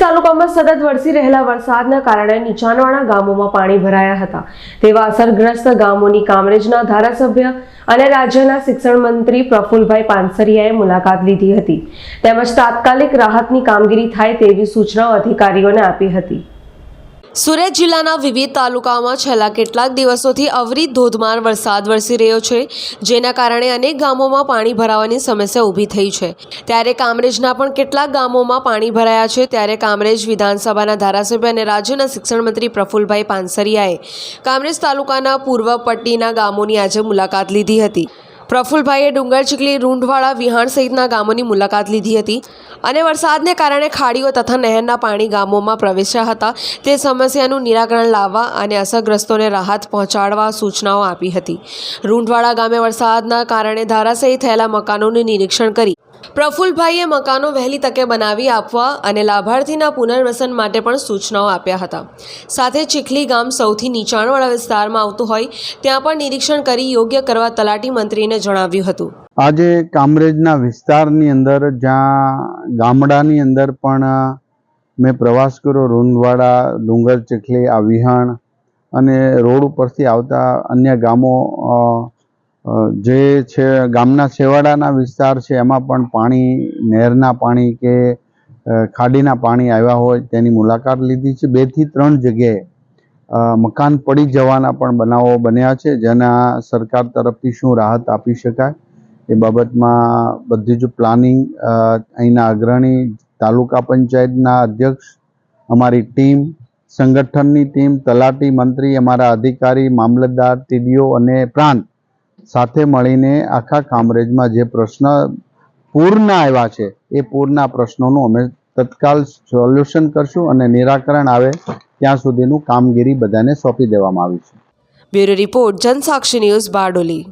તાલુકામાં સતત વરસી રહેલા વરસાદના કારણે નીચાણવાળા ગામોમાં પાણી ભરાયા હતા. તેવા અસરગ્રસ્ત ગામોની કામરેજના ધારાસભ્ય અને રાજ્યના શિક્ષણ મંત્રી પ્રફુલભાઈ પાનસરિયાએ મુલાકાત લીધી હતી. તેમજ તાત્કાલિક રાહતની કામગીરી થાય તેવી સૂચનાઓ અધિકારીઓને આપી હતી. સુરત જિલ્લાના વિવિધ તાલુકાઓમાં છેલ્લા કેટલાક દિવસોથી અવિરત ધોધમાર વરસાદ વરસી રહ્યો છે, જેના કારણે અનેક ગામોમાં પાણી ભરાવાની સમસ્યા ઊભી થઈ છે. ત્યારે કામરેજના પણ કેટલાક ગામોમાં પાણી ભરાયા છે. ત્યારે કામરેજ વિધાનસભાના ધારાસભ્ય અને રાજ્યના શિક્ષણ મંત્રી પ્રફુલભાઈ પાનસરિયાએ કામરેજ તાલુકાના પૂર્વ પટ્ટીના ગામોની આજે મુલાકાત લીધી હતી. પ્રફુલભાઈએ ડુંગર ચીખલી, રૂંઢવાળા, વિહાણ સહિતના ગામોની મુલાકાત લીધી હતી. અને વરસાદને કારણે ખાડીઓ તથા નહેરના પાણી ગામોમાં પ્રવેશ્યા હતા. તે સમસ્યાનું નિરાકરણ લાવવા અને અસરગ્રસ્તોને રાહત પહોંચાડવા સૂચનાઓ આપી હતી. રૂંઢવાડા ગામે વરસાદના કારણે ધારાશયી થયેલા મકાનોનું નિરીક્ષણ કરી પ્રફુલભાઈએ મકાનો વહેલી તકે બનાવી આપવા અને લાભાર્થીના પુનર્વસન માટે પણ સૂચનાઓ આપ્યા હતા. સાથે ચીખલી ગામ સૌથી નીચાણવાળા વિસ્તારમાં આવતું હોય, ત્યાં પણ નિરીક્ષણ કરી યોગ્ય કરવા તલાટી મંત્રીને જણાવ્યું હતું. આજે કામરેજના વિસ્તારની અંદર, જ્યાં ગામડાની અંદર પણ મેં પ્રવાસ કર્યો, રૂંદવાડા, ડુંગર ચીખલી, આ વિહાણ અને રોડ ઉપરથી આવતા અન્ય ગામો જે છે ગામના છેવાડાના વિસ્તાર છે, એમાં પણ પાણી, નહેરના પાણી કે ખાડીના પાણી આવ્યા હોય તેની મુલાકાત લીધી છે. બેથી ત્રણ જગ્યાએ મકાન પડી જવાના પણ બનાવો બન્યા છે. જેના સરકાર તરફથી શું રાહત આપી શકાય એ બાબતમાં બધી જ પ્લાનિંગ અહીંના અગ્રણી તાલુકા પંચાયતના અધ્યક્ષ, અમારી ટીમ, સંગઠનની ટીમ, તલાટી મંત્રી, અમારા અધિકારી, મામલતદાર, ટીડીઓ અને પ્રાંત સાથે મળીને આખા કામરેજમાં જે પ્રશ્ન પૂરના આવ્યા છે, એ પૂરના પ્રશ્નોનું અમે તત્કાલ સોલ્યુશન કરશું અને નિરાકરણ આવે ત્યાં સુધીનું કામગીરી બધાને સોંપી દેવામાં આવી છે. Bureau report Jansakshi news Bardoli.